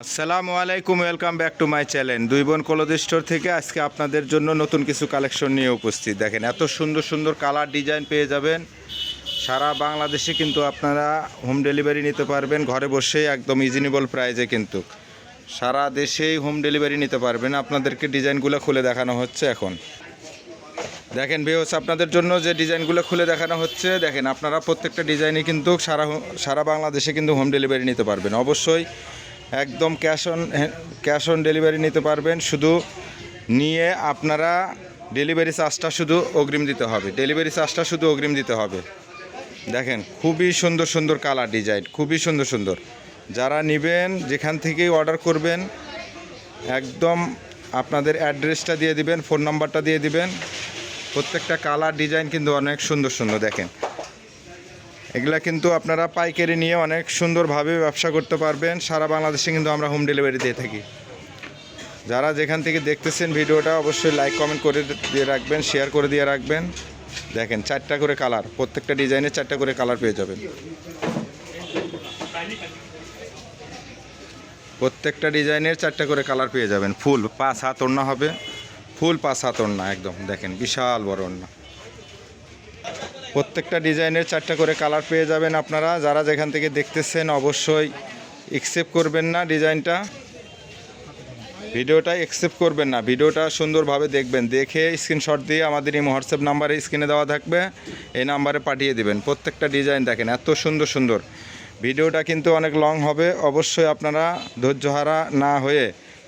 আসসালামু আলাইকুম welcome back to my channel দুই বোন কলদ স্টোর থেকে আজকে আপনাদের জন্য নতুন কিছু কালেকশন নিয়ে উপস্থিত। দেখেন, এত সুন্দর সুন্দর কালার ডিজাইন পেয়ে যাবেন। সারা বাংলাদেশে কিন্তু আপনারা হোম ডেলিভারি নিতে পারবেন, ঘরে বসেই একদম ইজিনেবল প্রাইজে কিন্তু। সারা দেশেই হোম ডেলিভারি নিতে পারবেন। আপনাদেরকে ডিজাইনগুলো খুলে দেখানো হচ্ছে এখন। দেখেন বেহস আপনাদের জন্য যে ডিজাইনগুলো খুলে দেখানো হচ্ছে, দেখেন, আপনারা প্রত্যেকটা ডিজাইনই কিন্তু সারা সারা বাংলাদেশে কিন্তু হোম ডেলিভারি নিতে পারবেন। অবশ্যই একদম cash on cash on delivery নিতে পারবেন। শুধু নিয়ে আপনারা ডেলিভারি চার্জটা শুধু অগ্রিম দিতে হবে। ডেলিভারি চার্জটা শুধু অগ্রিম দিতে হবে। দেখেন, খুবই সুন্দর সুন্দর কালার ডিজাইন, খুবই সুন্দর সুন্দর। যারা নেবেন, যেখান থেকেই অর্ডার করবেন, একদম আপনাদের অ্যাড্রেসটা দিয়ে দিবেন, ফোন নাম্বারটা দিয়ে দিবেন। প্রত্যেকটা কালার ডিজাইন কিন্তু অনেক সুন্দর সুন্দর, দেখেন। এগুলা কিন্তু আপনারা পাইকারি নিয়ে অনেক সুন্দরভাবে ব্যবসা করতে পারবেন। সারা বাংলাদেশে কিন্তু আমরা হোম ডেলিভারি দিয়ে থাকি। যারা যেখান থেকে দেখতেছেন ভিডিওটা, অবশ্যই লাইক কমেন্ট করে দিয়ে রাখবেন শেয়ার করে দিয়ে রাখবেন। দেখেন, চারটা করে কালার প্রত্যেকটা ডিজাইনে চারটা করে কালার পেয়ে যাবেন। প্রত্যেকটা ডিজাইনের চারটা করে কালার পেয়ে যাবেন। ফুল পাঁচ হাত ওড়না হবে। ফুল পাঁচ হাত ওড়না, একদম। দেখেন, বিশাল বড় ওড়না। প্রত্যেকটা ডিজাইনের চারটা করে কালার পেয়ে যাবেন আপনারা। যারা যেখান থেকে দেখতেছেন অবশ্যই একসেপ্ট করবেন না ডিজাইনটা। ভিডিওটা একসেপ্ট করবেন না। ভিডিওটা সুন্দরভাবে দেখবেন। দেখে স্ক্রিনশট দিয়ে আমাদের এই হোয়াটসঅ্যাপ নাম্বারে স্ক্রিনে দেওয়া থাকবে। এই নাম্বারে পাঠিয়ে দিবেন। প্রত্যেকটা ডিজাইন দেখেন, এত সুন্দর সুন্দর। ভিডিওটা কিন্তু অনেক লং হবে। অবশ্যই আপনারা ধৈর্যহারা না হয়ে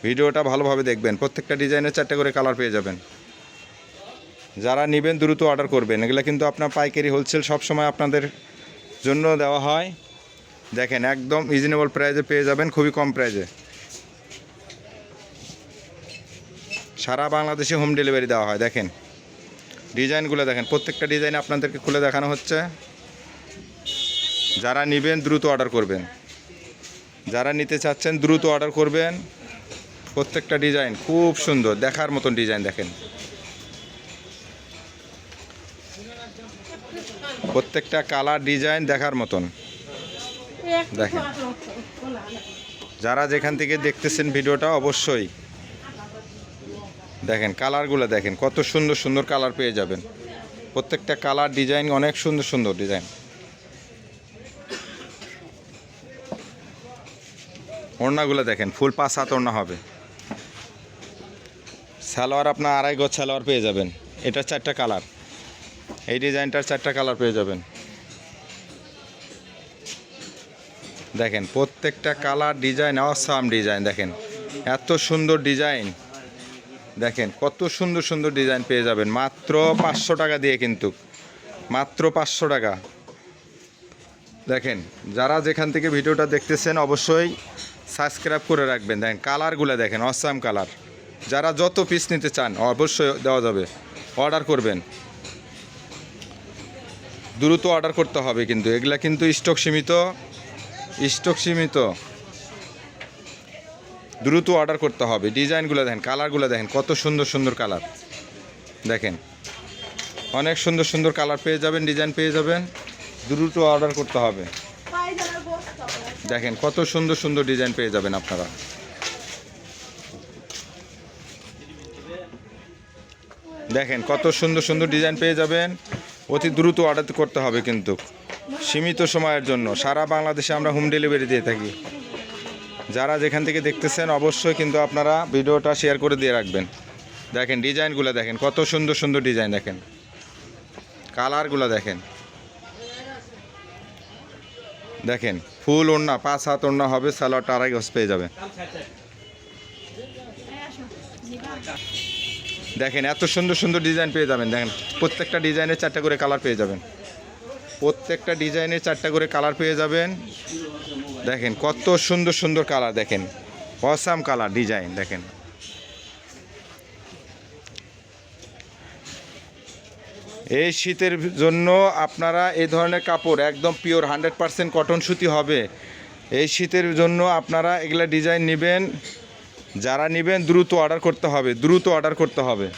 ভিডিওটা ভালোভাবে দেখবেন। প্রত্যেকটা ডিজাইনের চারটে করে কালার পেয়ে যাবেন। যারা নেবেন দ্রুত অর্ডার করবেন। এগুলো কিন্তু আপনার পাইকারি হোলসেল সবসময় আপনাদের জন্য দেওয়া হয়। দেখেন, একদম রিজনেবল প্রাইজে পেয়ে যাবেন, খুবই কম প্রাইজে সারা বাংলাদেশে হোম ডেলিভারি দেওয়া হয়, দেখেন। ডিজাইনগুলো দেখেন, প্রত্যেকটা ডিজাইন আপনাদেরকে খুলে দেখানো হচ্ছে। যারা নেবেন, দ্রুত অর্ডার করবেন। যারা নিতে চাচ্ছেন, দ্রুত অর্ডার করবেন। প্রত্যেকটা ডিজাইন খুব সুন্দর, দেখার মতন ডিজাইন দেখেন। প্রত্যেকটা কালার ডিজাইন দেখার মতন। দেখেন। যারা যেখান থেকে দেখতেছেন ভিডিওটা অবশ্যই দেখেন, কালারগুলো দেখেন, কত সুন্দর সুন্দর কালার পেয়ে যাবেন। প্রত্যেকটা কালার ডিজাইন অনেক সুন্দর সুন্দর ডিজাইন। ওড়নাগুলো দেখেন, ফুল পাঁচ হাত ওড়না হবে। সালোয়ার আপনার আড়াই গজ সালোয়ার পেয়ে যাবেন। এটা চারটা কালার। এই ডিজাইনটার চারটা কালার পেয়ে যাবেন। দেখেন, প্রত্যেকটা কালার ডিজাইন, অসাম ডিজাইন, দেখেন। এত সুন্দর ডিজাইন। দেখেন, কত সুন্দর সুন্দর ডিজাইন পেয়ে যাবেন। মাত্র পাঁচশো টাকা দিয়ে কিন্তু। মাত্র পাঁচশো টাকা। দেখেন, যারা যেখান থেকে ভিডিওটা দেখতেছেন, অবশ্যই সাবস্ক্রাইব করে রাখবেন। দেখেন, কালারগুলো দেখেন, অসাম কালার। যারা যত পিস নিতে চান, অবশ্যই দেওয়া যাবে। অর্ডার করবেন। দ্রুত অর্ডার করতে হবে কিন্তু। এগুলা কিন্তু স্টক সীমিত স্টক সীমিত। দ্রুত অর্ডার করতে হবে। ডিজাইনগুলো দেখেন কালারগুলো দেখেন, কত সুন্দর সুন্দর কালার দেখেন, অনেক সুন্দর সুন্দর কালার পেয়ে যাবেন ডিজাইন পেয়ে যাবেন। দ্রুত অর্ডার করতে হবে। দেখেন, কত সুন্দর সুন্দর ডিজাইন পেয়ে যাবেন আপনারা। দেখেন, কত সুন্দর সুন্দর ডিজাইন পেয়ে যাবেন। অতি দ্রুত অর্ডার করতে হবে কিন্তু। সীমিত সময়ের জন্য। সারা বাংলাদেশে আমরা হোম ডেলিভারি দিয়ে থাকি। যারা যেখান থেকে দেখতেছেন, অবশ্যই কিন্তু আপনারা ভিডিওটা শেয়ার করে দিয়ে রাখবেন। দেখেন ডিজাইনগুলো দেখেন, কত সুন্দর সুন্দর ডিজাইন দেখেন। কালারগুলো দেখেন। দেখেন, ফুল ওড়না, পাঁচ হাত ওড়না হবে, সালোয়ারটা আড়াই গজ পেয়ে যাবে। দেখেন, এত সুন্দর সুন্দর ডিজাইন পেয়ে যাবেন। দেখেন, প্রত্যেকটা ডিজাইনের চারটা করে কালার পেয়ে যাবেন। প্রত্যেকটা ডিজাইনের চারটা করে কালার পেয়ে যাবেন। দেখেন, কত সুন্দর সুন্দর কালার দেখেন। অসাম কালার ডিজাইন দেখেন। এই শীতের জন্য আপনারা এই ধরনের কাপড়, একদম পিওর হান্ড্রেড পারসেন্ট কটন সুতি হবে। এই শীতের জন্য আপনারা এগুলা ডিজাইন নেবেন। যারা নেবেন দ্রুত অর্ডার করতে হবে, দ্রুত অর্ডার করতে হবে।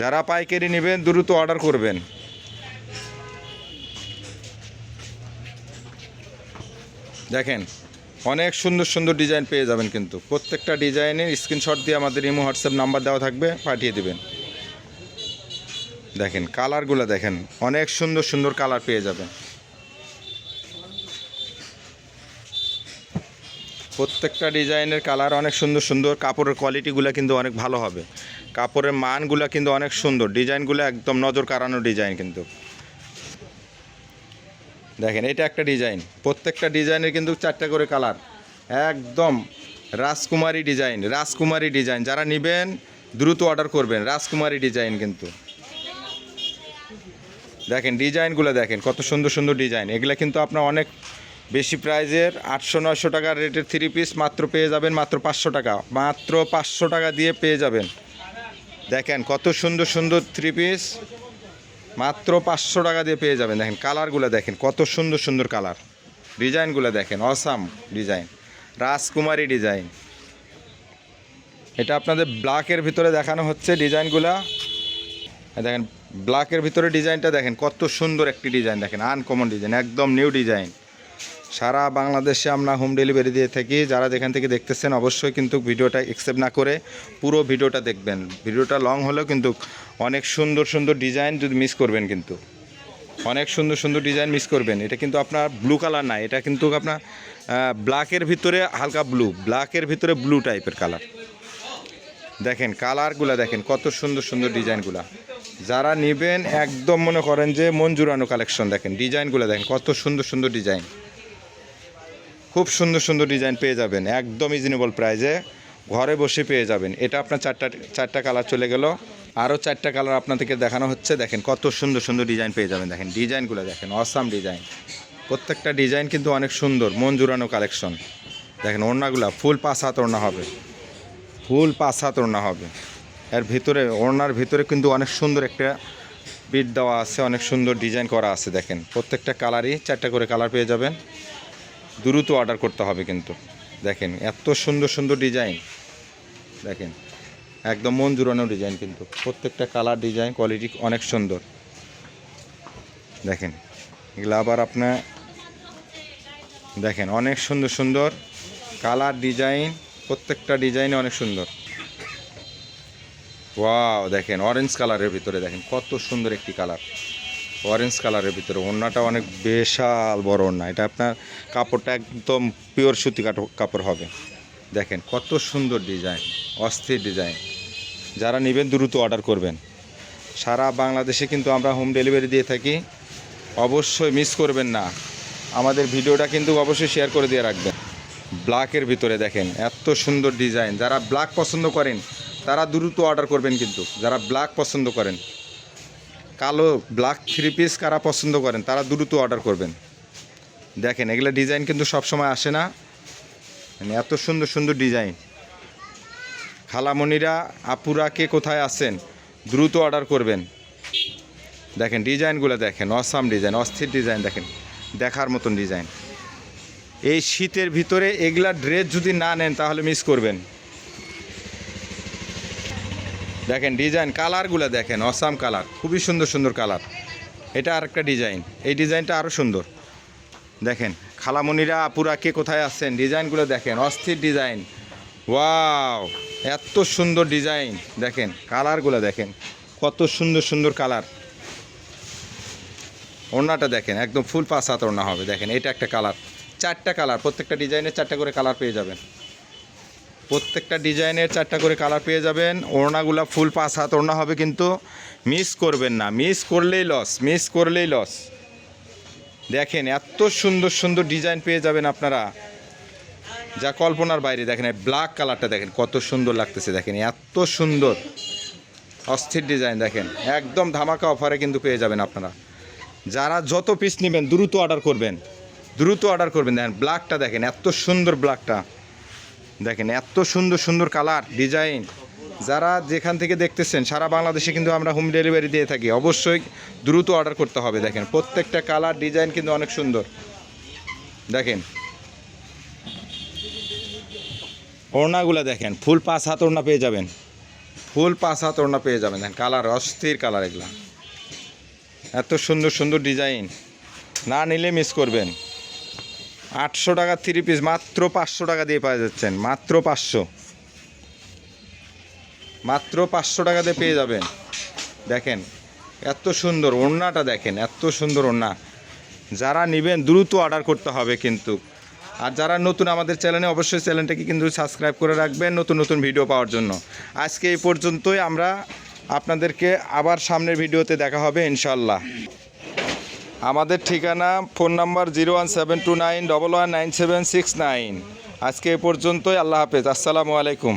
যারা পাইকারি নেবেন, দ্রুত অর্ডার করবেন। দেখেন, অনেক সুন্দর সুন্দর ডিজাইন পেয়ে যাবেন কিন্তু। প্রত্যেকটা ডিজাইনের স্ক্রিনশট দিয়ে আমাদের ইমো, হোয়াটসঅ্যাপ নাম্বার দেওয়া থাকবে, পাঠিয়ে দেবেন। দেখেন, কালারগুলো দেখেন, অনেক সুন্দর সুন্দর কালার পেয়ে যাবেন। প্রত্যেকটা ডিজাইনের কালার অনেক সুন্দর সুন্দর, কাপড়ের কোয়ালিটিগুলো কিন্তু অনেক ভালো হবে। কাপড়ের মানগুলো কিন্তু অনেক সুন্দর, ডিজাইনগুলো একদম নজর কাড়ানো ডিজাইন কিন্তু। দেখেন, এটা একটা ডিজাইন, প্রত্যেকটা ডিজাইনের কিন্তু চারটা করে কালার। একদম রাজকুমারী ডিজাইন রাজকুমারী ডিজাইন। যারা নেবেন, দ্রুত অর্ডার করবেন, রাজকুমারী ডিজাইন কিন্তু। দেখেন, ডিজাইনগুলো দেখেন, কত সুন্দর সুন্দর ডিজাইন। এগুলো কিন্তু আপনার অনেক বেশি প্রাইজের আটশো, নয়শো টাকার রেটের থ্রি পিস মাত্র পেয়ে যাবেন, মাত্র পাঁচশো টাকা। মাত্র পাঁচশো টাকা দিয়ে পেয়ে যাবেন। দেখেন কত সুন্দর সুন্দর থ্রি পিস মাত্র পাঁচশো টাকা দিয়ে পেয়ে যাবেন। দেখেন কালারগুলো দেখেন, কত সুন্দর সুন্দর কালার। ডিজাইনগুলো দেখেন অসাম ডিজাইন। রাজকুমারী ডিজাইন। এটা আপনাদের ব্ল্যাকের ভিতরে দেখানো হচ্ছে ডিজাইনগুলা। দেখেন ব্ল্যাকের ভিতরে ডিজাইনটা দেখেন, কত সুন্দর একটি ডিজাইন। দেখেন আনকমন ডিজাইন, একদম নিউ ডিজাইন। সারা বাংলাদেশে আমরা হোম ডেলিভারি দিয়ে থাকি। যারা যেখান থেকে দেখতেছেন, অবশ্যই কিন্তু ভিডিওটা অ্যাকসেপ্ট না করে পুরো ভিডিওটা দেখবেন। ভিডিওটা লং হলেও কিন্তু অনেক সুন্দর সুন্দর ডিজাইন যদি মিস করবেন কিন্তু। অনেক সুন্দর সুন্দর ডিজাইন মিস করবেন। এটা কিন্তু আপনার ব্লু কালার না, এটা কিন্তু আপনার ব্ল্যাকের ভিতরে হালকা ব্লু ব্ল্যাকের ভিতরে ব্লু টাইপের কালার দেখেন কালারগুলো দেখেন, কত সুন্দর সুন্দর ডিজাইনগুলো যারা নেবেন, একদম মনে করেন যে মন জুড়ানো কালেকশন দেখেন ডিজাইনগুলো দেখেন, কত সুন্দর সুন্দর ডিজাইন খুব সুন্দর সুন্দর ডিজাইন পেয়ে যাবেন, একদম রিজনেবল প্রাইজে ঘরে বসে পেয়ে যাবেন। এটা আপনার চারটা চারটা কালার চলে গেল। আরও চারটা কালার আপনাদেরকে দেখানো হচ্ছে। দেখেন কত সুন্দর সুন্দর ডিজাইন পেয়ে যাবেন। দেখেন ডিজাইনগুলো দেখেন অসাম ডিজাইন প্রত্যেকটা ডিজাইন কিন্তু অনেক সুন্দর, মন জুড়ানো কালেকশন দেখেন ওড়নাগুলো, ফুল পাঁচ হাত ওড়না হবে। ফুল পাঁচ হাত ওড়না হবে। এর ভিতরে, ওড়নার ভিতরে কিন্তু অনেক সুন্দর একটা বিট দেওয়া আছে, অনেক সুন্দর ডিজাইন করা আছে। দেখেন প্রত্যেকটা কালারই চারটা করে কালার পেয়ে যাবেন। দ্রুত অর্ডার করতে হবে কিন্তু। দেখেন, এত সুন্দর সুন্দর ডিজাইন দেখেন, একদম মন জুড়ানো ডিজাইন কিন্তু। প্রত্যেকটা কালার ডিজাইন কোয়ালিটি অনেক সুন্দর। দেখেন, এগুলো আবার আপনার দেখেন, অনেক সুন্দর সুন্দর কালার ডিজাইন প্রত্যেকটা ডিজাইন অনেক সুন্দর। ওয়াও দেখেন অরেঞ্জ কালারের ভিতরে দেখেন, কত সুন্দর একটি কালার অরেঞ্জ কালারের ভিতরে, ওড়নাটা অনেক বিশাল বড় ওড়না। এটা আপনার কাপড়টা একদম পিওর সুতি কাপড় হবে। দেখেন কত সুন্দর ডিজাইন অস্থির ডিজাইন যারা নেবেন দ্রুত অর্ডার করবেন। সারা বাংলাদেশে কিন্তু আমরা হোম ডেলিভারি দিয়ে থাকি। অবশ্যই মিস করবেন না। আমাদের ভিডিওটা কিন্তু অবশ্যই শেয়ার করে দিয়ে রাখবেন। ব্ল্যাকের ভিতরে দেখেন, এত সুন্দর ডিজাইন যারা ব্ল্যাক পছন্দ করেন, তারা দ্রুত অর্ডার করবেন কিন্তু। যারা ব্ল্যাক পছন্দ করেন কালো ব্ল্যাক থ্রি পিস কারা পছন্দ করেন, তারা দ্রুত অর্ডার করবেন। দেখেন, এগুলো ডিজাইন কিন্তু সবসময় আসে না। মানে এত সুন্দর সুন্দর ডিজাইন খালামণিরা, আপুরা কে কোথায় আছেন, দ্রুত অর্ডার করবেন। দেখেন ডিজাইনগুলো দেখেন, অসাম ডিজাইন অস্থির ডিজাইন দেখেন, দেখার মতন ডিজাইন এই শীতের ভিতরে এগুলা ড্রেস যদি না নেন, তাহলে মিস করবেন। দেখেন ডিজাইন কালারগুলো দেখেন, অসাম কালার খুবই সুন্দর সুন্দর কালার এটা আর একটা ডিজাইন এই ডিজাইনটা আরও সুন্দর। দেখেন, খালামণিরা আপুরা কে কোথায় আসছেন ডিজাইনগুলো দেখেন, অস্থির ডিজাইন ওয়াও এত সুন্দর ডিজাইন দেখেন কালারগুলো দেখেন, কত সুন্দর সুন্দর কালার ওড়নাটা দেখেন, একদম ফুল পাঁচ হাত ওড়না হবে। দেখেন, এটা একটা কালার চারটা কালার প্রত্যেকটা ডিজাইনের চারটা করে কালার পেয়ে যাবেন। প্রত্যেকটা ডিজাইনের চারটা করে কালার পেয়ে যাবেন। ওড়নাগুলো ফুল পাঁচ হাত ওড়না হবে কিন্তু মিস করবেন না। মিস করলেই লস মিস করলেই লস দেখেন এত সুন্দর সুন্দর ডিজাইন পেয়ে যাবেন আপনারা। যা কল্পনার বাইরে, দেখেন ব্ল্যাক কালারটা দেখেন, কত সুন্দর লাগতেছে, দেখেন এত সুন্দর। অস্থির ডিজাইন, দেখেন, একদম ধামাকা অফারে কিন্তু পেয়ে যাবেন আপনারা। যারা যত পিস নেবেন, দ্রুত অর্ডার করবেন। দ্রুত অর্ডার করবেন। দেখেন ব্ল্যাকটা দেখেন, এত সুন্দর ব্ল্যাকটা দেখেন, এত সুন্দর সুন্দর কালার, ডিজাইন। যারা যেখান থেকে দেখতেছেন, সারা বাংলাদেশে কিন্তু আমরা হোম ডেলিভারি দিয়ে থাকি। অবশ্যই দ্রুত অর্ডার করতে হবে, দেখেন। প্রত্যেকটা কালার, ডিজাইন কিন্তু অনেক সুন্দর। দেখেন। ওড়নাগুলো দেখেন, ফুল পাঁচ হাত ওড়না পেয়ে যাবেন। ফুল পাঁচ হাত ওড়না পেয়ে যাবেন, দেখেন, কালার, অস্থির কালার এগুলা। এত সুন্দর সুন্দর ডিজাইন। না নিলে মিস করবেন। আটশো টাকা থ্রি পিস মাত্র পাঁচশো টাকা দিয়ে পাওয়া যাচ্ছেন, মাত্র পাঁচশো। মাত্র পাঁচশো টাকা দিয়ে পেয়ে যাবেন। দেখেন, এত সুন্দর ওড়নাটা দেখেন, এত সুন্দর ওড়না। যারা নেবেন, দ্রুত অর্ডার করতে হবে কিন্তু। আর যারা নতুন আমাদের চ্যানেলে অবশ্যই চ্যানেলটাকে কিন্তু সাবস্ক্রাইব করে রাখবেন নতুন নতুন ভিডিও পাওয়ার জন্য। আজকে এই পর্যন্তই, আমরা আপনাদেরকে আবার সামনের ভিডিওতে দেখা হবে ইনশাল্লাহ আমাদের ঠিকানা, phone number zero one seven two nine, double one nine seven six nine. আজকে এ পর্যন্তই, আল্লাহ হাফেজ, আসসালামু আলাইকুম।